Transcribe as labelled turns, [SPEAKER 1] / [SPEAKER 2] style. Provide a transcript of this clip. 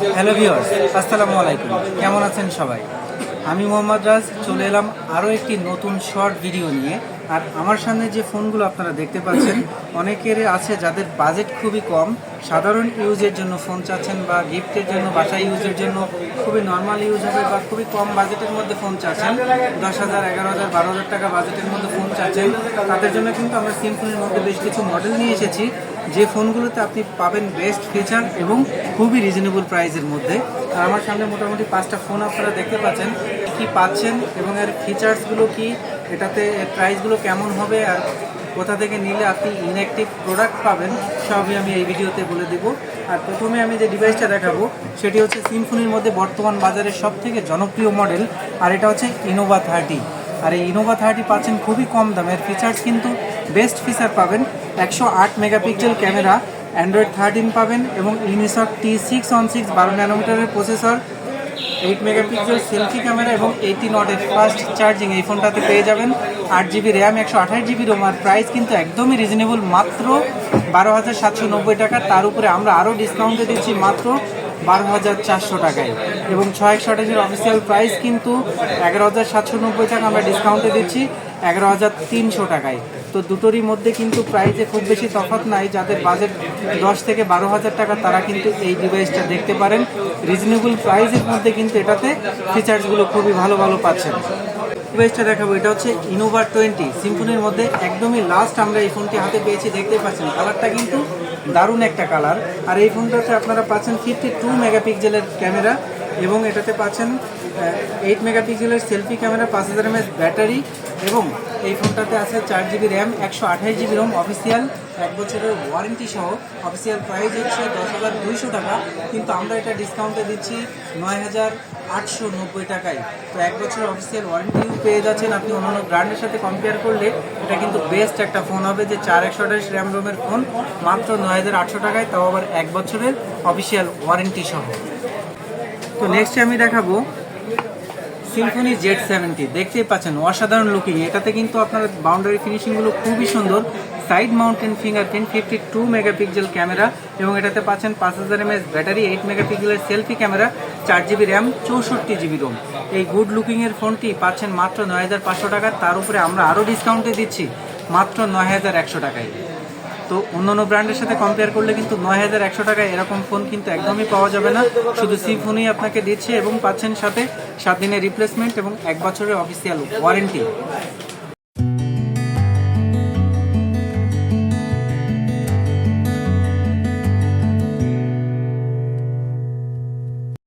[SPEAKER 1] Hello viewers আসসালামু আলাইকুম। কেমন আছেন সবাই? আমি মোহাম্মদ রাজ। চলে এলাম আরও একটি নতুন শর্ট ভিডিও নিয়ে। আর আমার সামনে যে ফোনগুলো আপনারা দেখতে পাচ্ছেন, অনেকের আছে যাদের বাজেট খুবই কম। সাধারণ ইউজের জন্য ফোন চাচ্ছেন বা গিফটের জন্য বাসা ইউজের জন্য খুবই নর্মাল ইউজ হবে বা খুবই কম বাজেটের মধ্যে ফোন চাচ্ছেন। দশ হাজার, এগারো হাজার, বারো হাজার টাকা বাজেটের মধ্যে ফোন চাচ্ছেন। তাদের জন্য কিন্তু আমরা সিম্ফোনের মধ্যে বেশ কিছু মডেল নিয়ে এসেছি। যে ফোনগুলোতে আপনি পাবেন বেস্ট ফিচার এবং খুবই রিজনেবল প্রাইসের মধ্যে। আর আমার সামনে মোটামুটি পাঁচটা ফোন আপনারা দেখতে পাচ্ছেন। কি পাচ্ছেন এবং এর ফিচার্সগুলো কি? এটাতে প্রাইসগুলো কেমন হবে আর কোথা থেকে নিলে আপনি ইনঅ্যাক্টিভ প্রোডাক্ট পাবেন, সবই আমি এই ভিডিওতে বলে দেব। আর প্রথমে আমি যে ডিভাইসটা দেখাবো, সেটি হচ্ছে সিম্ফোনির মধ্যে বর্তমান বাজারে সব থেকে জনপ্রিয় মডেল আর এটা হচ্ছে ইনোভা থার্টি আর এই ইনোভা থার্টি পাচ্ছেন খুবই কম দামের ফিচার্স কিন্তু বেস্ট ফিচার পাবেন, একশো আট মেগাপিক্সেল ক্যামেরা অ্যান্ড্রয়েড থার্টিন পাবেন এবং Unisoc T six one six বারো ন্যানোমিটারের processor eight megapixel selfie camera এবং এইটি নটের ফাস্ট চার্জিং এই ফোনটাতে পেয়ে যাবেন। আট জিবি র্যাম একশো আঠাশ জিবি রোম আর প্রাইস কিন্তু একদমই রিজনেবল মাত্র বারো হাজার সাতশো নব্বই টাকা। তার উপরে আমরা আরও ডিসকাউন্টে দিচ্ছি মাত্র বারো হাজার চারশো টাকায়। এবং ছয় একশো আঠাশের অফিসিয়াল প্রাইস কিন্তু এগারো হাজার সাতশো নব্বই টাকা আমরা ডিসকাউন্টে দিচ্ছি। এগারো হাজার তিনশো টাকায়। তো দুটোরই মধ্যে কিন্তু প্রাইসে খুব বেশি তফাৎ নাই, যাদের বাজেট দশ থেকে বারো হাজার টাকা, তারা কিন্তু এই ডিভাইসটা দেখতে পারেন। রিজনেবল প্রাইসের মধ্যে কিন্তু এটাতে ফিচার্সগুলো খুবই ভালো ভালো পাচ্ছেন। ডিভাইসটা দেখাবো, এটা হচ্ছে ইনোভা টোয়েন্টি সিম্ফনির মধ্যে একদমই লাস্ট আমরা এই ফোনটি হাতে পেয়েছি, দেখতে পাচ্ছেন। কালারটা কিন্তু দারুণ একটা কালার আর এই ফোনটাতে আপনারা পাচ্ছেন ফিফটি টু মেগাপিক্সেলের ক্যামেরা এবং এটাতে পাচ্ছেন এইট মেগাপিক্সেলের সেলফি ক্যামেরা পাঁচ হাজার এমএস ব্যাটারি এবং এই ফোনটাতে আছে চার জিবি র্যাম একশো আঠাশ জিবি রোম অফিসিয়াল এক বছরের ওয়ারেন্টি সহ অফিসিয়াল প্রাইস হচ্ছে দশ হাজার দুইশো টাকা। কিন্তু আমরা এটা ডিসকাউন্টে দিচ্ছি নয় হাজার আটশো নব্বই টাকায়। তো এক বছরের অফিসিয়াল ওয়ারেন্টিও পেয়ে যাচ্ছেন আপনি অন্যান্য ব্র্যান্ডের সাথে কম্পেয়ার করলে এটা কিন্তু বেস্ট একটা ফোন হবে যে চার একশো আঠাশ র্যাম রোমের ফোন মাত্র নয় হাজার আটশো টাকায়, তাও আবার এক বছরের অফিসিয়াল ওয়ারেন্টি সহ। তো নেক্সট আমি দেখাবো সিম্ফনি জেড সেভেন্টি দেখতেই পাচ্ছেন, অসাধারণ লুকিং এটাতে কিন্তু আপনার বাউন্ডারি ফিনিশিংগুলো খুবই সুন্দর। Side mounted finger fingerprint fifty two megapixel camera এবং এটাতে পাচ্ছেন পাঁচ হাজার এমএস ব্যাটারি এইট মেগাপিক্সেলের সেলফি ক্যামেরা চার জিবি র্যাম চৌষট্টি জিবি রোম এই গুড লুকিংয়ের ফোনটি পাচ্ছেন মাত্র নয় হাজার পাঁচশো টাকা। তার উপরে আমরা আরও ডিসকাউন্টে দিচ্ছি, মাত্র নয় হাজার একশো টাকায়। তো অন্যান্য ব্র্যান্ডের সাথে কম্পেয়ার করলে কিন্তু নয় হাজার একশো টাকায় এরকম ফোন কিন্তু একদমই পাওয়া যাবে না। শুধু সি ফোনই আপনাকে দিচ্ছে এবং পাচ্ছেন সাথে সাত দিনের রিপ্লেসমেন্ট এবং এক বছরের অফিসিয়াল ওয়ারেন্টি